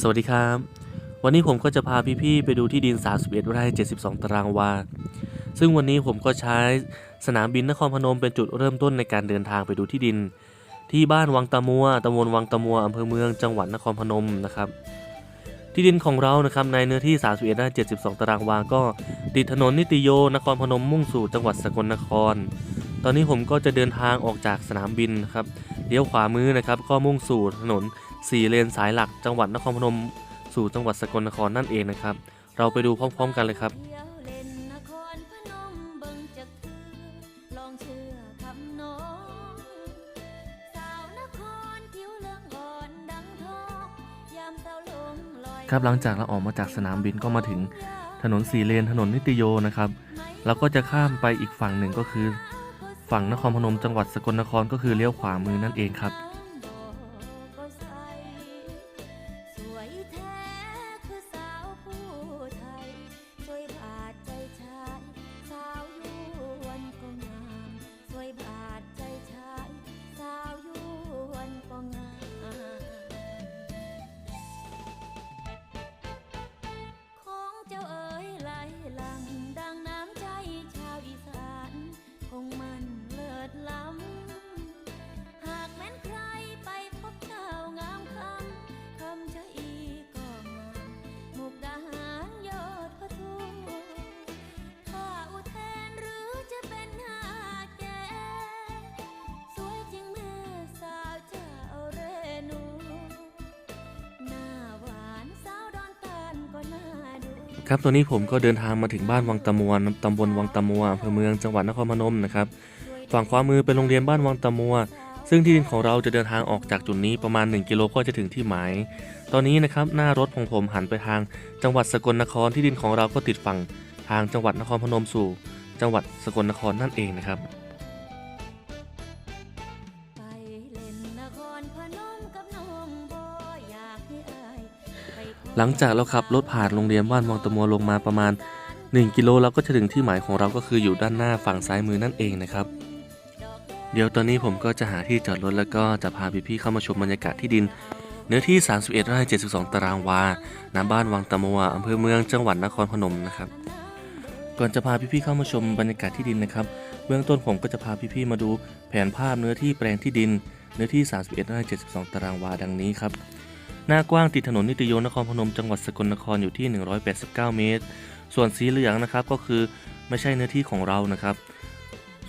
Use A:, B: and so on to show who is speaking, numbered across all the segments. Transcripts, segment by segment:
A: สวัสดีครับ วันนี้ผมก็จะพาพี่ๆไปดูที่ดิน 31 ไร่ 72 ตารางวา ซึ่งวันนี้ผมก็ใช้สนามบินนครพนมเป็นจุดเริ่มต้นในการเดินทางไปดูที่ดิน ที่บ้านวังตะมัวตำบลวังตะมัวอำเภอเมืองจังหวัดนครพนมนะครับ ที่ดินของเรานะครับในเนื้อที่ 31 ไร่ 72 ตารางวา ก็ติดถนนนิติโยนครพนมมุ่งสู่จังหวัดสกลนคร ตอนนี้ผมก็จะเดินทางออกจากสนามบินนะครับเลี้ยวขวามือนะครับก็มุ่งสู่ถนน สี่เลนสายหลักจังหวัดนครพนม สู่จังหวัดสกลนครนั่นเองนะครับ เราไปดูพร้อมๆกันเลยครับ
B: ครพนมเบิ่งจักคือลองเชื่อคำน้องสาวนครผิวเหลืองอ่อนดังทองยามเศร้าลงลอย
A: ครับหลังจากเราออกมาจากสนามบินก็มาถึงถนนสี่เลนถนนนิติโยนะครับเราก็จะข้ามไปอีกฝั่งหนึ่งก็คือ ฝั่งนครพนมจังหวัดสกลนครก็คือเลี้ยวขวามือนั่นเองครับ
B: ครับตั
A: วนี้ผมก็เดินทางมาถึงบ้านวังตะมัวตำบลวังตะมัวอำเภอเมืองจังหวัดนครพนมนะครับฝั่งขวามือเป็นโรงเรียนบ้านวังตะมัว ซึ่งที่ดินของเราจะเดินทางออกจากจุดนี้ประมาณ 1 กิโลก็จะถึงที่หมาย ตอนนี้นะครับหน้ารถของผมหันไปทาง จังหวัดสกลนครที่ดินของเราก็ติดฝั่งทางจังหวัดนครพนมสู่ จังหวัดสกลนครนั่นเองนะครับ
B: ห
A: ลังจากเราขับรถผ่านโรงเรียนบ้านวังตะมัวลงมาประมาณ 1 กิโลเราก็จะถึงที่หมายของเราก็คืออยู่ด้านหน้าฝั่งซ้ายมือนั่นเองนะครับ เดี๋ยวตอนนี้ผมก็จะหาที่จอดรถแล้วก็จะพาพี่ๆเข้ามาชมบรรยากาศที่ดิน เนื้อที่ 31ไร่72 ตารางวาณบ้านวังตะมัวอำเภอเมืองจังหวัดนครพนมนะครับ ก่อนจะพาพี่ๆเข้ามาชมบรรยากาศที่ดินนะครับ เบื้องต้นผมก็จะพาพี่ๆมาดูแผนภาพเนื้อที่แปลงที่ดิน เนื้อที่ 31ไร่72 ตารางวาดังนี้ครับ หน้ากว้างติดถนนนิตโยนครพนมจังหวัดสกลนครอยู่ที่ 189 เมตร ส่วนสีเหลืองนะครับก็คือไม่ใช่เนื้อที่ของเรานะครับ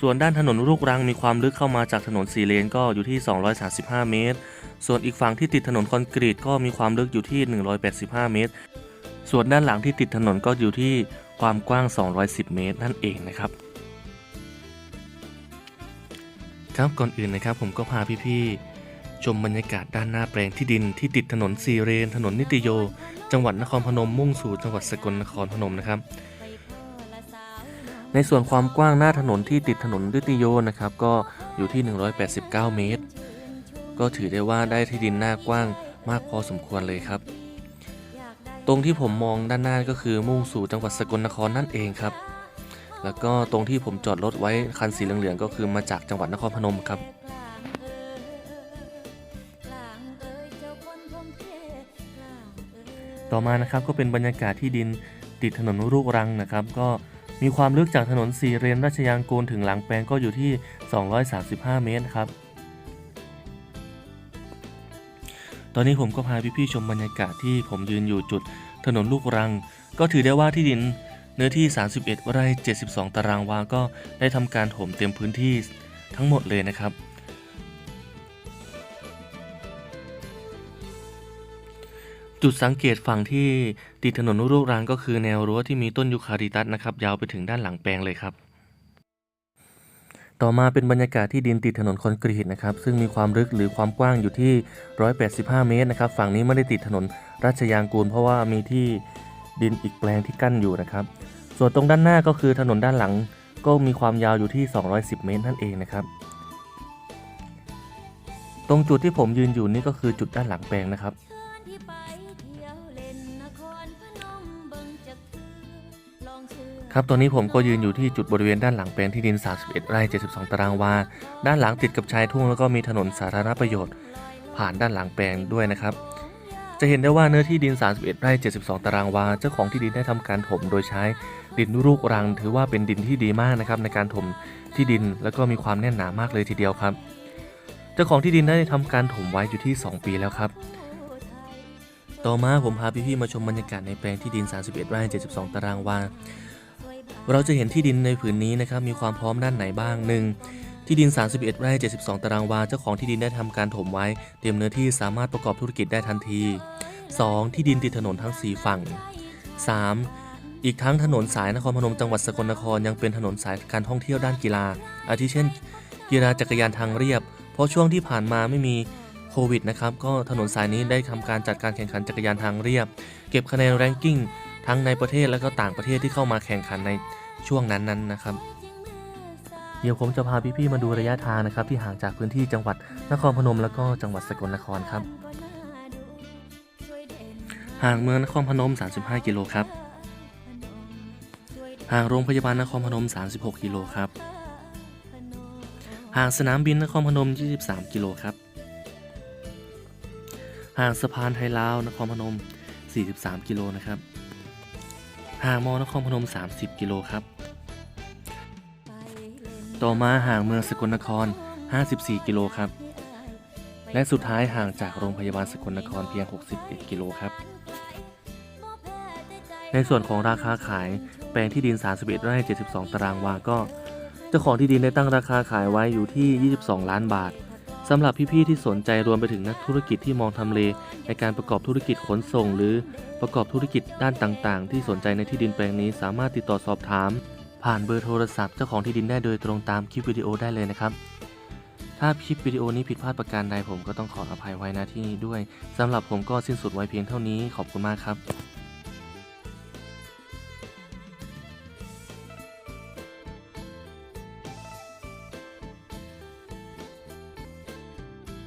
A: ส่วนด้านถนนลูกรังมีความลึกเข้ามาจากถนนสีเลนก็อยู่ที่ 235 เมตร ส่วนอีกฝั่งที่ติดถนนคอนกรีตก็มีความลึกอยู่ที่ 185 เมตร ส่วนด้านหลังที่ติดถนนก็อยู่ที่ความกว้าง 210 เมตรนั่นเองนะครับครับก่อนอื่นนะครับผมก็พาพี่ๆ ชมบรรยากาศด้านหน้าแปลงที่ดินที่ติดถนนสีเรน ถนนนิติโย จังหวัดนครพนมมุ่งสู่จังหวัดสกลนครพนมนะครับ ในส่วนความกว้างหน้าถนนที่ติดถนนนิติโยนะครับ ก็อยู่ที่ 189 เมตร ก็ถือได้ว่าได้ที่ดินหน้ากว้างมากพอสมควรเลยครับ ตรงที่ผมมองด้านหน้าก็คือมุ่งสู่จังหวัดสกลนครนั่นเองครับ แล้วก็ตรงที่ผมจอดรถไว้คันสีเหลืองๆก็คือมาจากจังหวัดนครพนมครับ ต่อมานะครับก็เป็นบรรยากาศที่ดินติดถนนลูกรังนะครับ ก็มีความลึกจากถนนสี่เลนราชยางกูลถึงหลังแปลงก็อยู่ที่ 235 เมตรครับตอนนี้ผมก็พาพี่ๆชมบรรยากาศที่ผมยืนอยู่จุดถนนลูกรัง ก็ถือได้ว่าที่ดินเนื้อที่ 31 ไร่ 72 ตารางวา ก็ได้ทำการถมเต็มพื้นที่ทั้งหมดเลยนะครับ จุดสังเกตฝั่งที่ติดถนนลูกรังก็คือแนวรั้วที่มีต้นยูคาลิตัสนะครับ ยาวไปถึงด้านหลังแปลงเลยครับ ต่อมาเป็นบรรยากาศที่ดินติดถนนคอนกรีตนะครับ ซึ่งมีความลึกหรือความกว้างอยู่ที่ 185 เมตรนะครับ ฝั่งนี้ไม่ได้ติดถนนราชยางกูล เพราะว่ามีที่ดินอีกแปลงที่กั้นอยู่นะครับ ส่วนตรงด้านหน้าก็คือถนนด้านหลัง ก็มีความยาวอยู่ที่ 210 เมตรนั่นเองนะครับตรงจุดที่ผมยืนอยู่นี่ก็คือจุดด้านหลังแปลงนะครับ
B: ครับ
A: ตอนนี้ผมก็ยืนอยู่ที่จุดบริเวณด้านหลังแปลงที่ดิน 31 ไร่ 72 ตารางวา ด้านหลังติดกับชายทุ่งแล้วก็มีถนนสาธารณประโยชน์ ผ่านด้านหลังแปลงด้วยนะครับ จะเห็นได้ว่าเนื้อที่ดิน 31 ไร่ 72 ตารางวา เจ้าของที่ดินได้ทำการถมโดยใช้ดินลูกรัง ถือว่าเป็นดินที่ดีมากนะครับในการถมที่ดินแล้วก็มีความแน่นหนามากเลยทีเดียวครับ เจ้าของที่ดินได้ทำการถมไว้อยู่ที่ 2 ปีแล้วครับต่อมาผมพาพี่ๆมาชมบรรยากาศในแปลงที่ดิน 31 ไร่ 72 ตารางวา เราจะเห็นที่ดินในผืนนี้นะครับมีความพร้อมด้านไหนบ้างหนึ่งที่ดิน 31 ไร่ 72 ตารางวา เจ้าของที่ดินได้ทำการถมไว้ เตรียมเนื้อที่สามารถประกอบธุรกิจได้ทันที 2. ที่ดินติดถนนทั้ง 4 ฝั่ง 3. อีกทั้งถนนสายนครพนมจังหวัดสกลนครยังเป็นถนนสายการท่องเที่ยวด้านกีฬา อาทิเช่น กีฬาจักรยานทางเรียบ เพราะช่วงที่ผ่านมาไม่มีโควิดนะครับ ก็ถนนสายนี้ได้ทำการจัดการแข่งขันจักรยานทางเรียบ เก็บคะแนนแรงกิ้ง ทั้งในประเทศและก็ต่างประเทศที่เข้ามาแข่งขันในช่วงนั้นๆนนะครับ เดี๋ยวผมจะพาพี่ๆมาดูระยะทางนะครับ ที่ห่างจากพื้นที่จังหวัดนครพนม แล้วก็จังหวัดสกลนครครับ ห่างเมืองนครพนม 35 กิโลครับ ห่างโรงพยาบาลนครพนม 36 กิโลครับ ห่างสนามบินนครพนม 23 กิโลครับ ห่างสะพานไทยลาวนครพนม 43 กิโลนะครับางมอนครพนม 30 กิโลครับ ต่อมาห่างเมืองสกลนคร 54 กิโลครับ และสุดท้ายห่างจากโรงพยาบาลสกลนครเพียง 61 กิโลครับ ในส่วนของราคาขายแปลงที่ดิน 31 ไร่ 72 ตารางวาก็ เจ้าของที่ดินได้ตั้งราคาขายไว้อยู่ที่ 22 ล้านบาท สำหรับพี่ๆที่สนใจรวมไปถึงนักธุรกิจที่มองทำเล ในการประกอบธุรกิจขนส่ง หรือประกอบธุรกิจด้านต่างๆ ที่สนใจในที่ดินแปลงนี้สามารถติดต่อสอบถาม ผ่านเบอร์โทรศัพท์เจ้าของที่ดินได้โดยตรงตามคลิปวิดีโอได้เลยนะครับ ถ้าคลิปวิดีโอนี้ผิดพลาดประการใดผมก็ต้องขออภัยไว้ณที่นี้ด้วยสำหรับผมก็สิ้นสุดไว้เพียงเท่านี้ขอบคุณมากครับ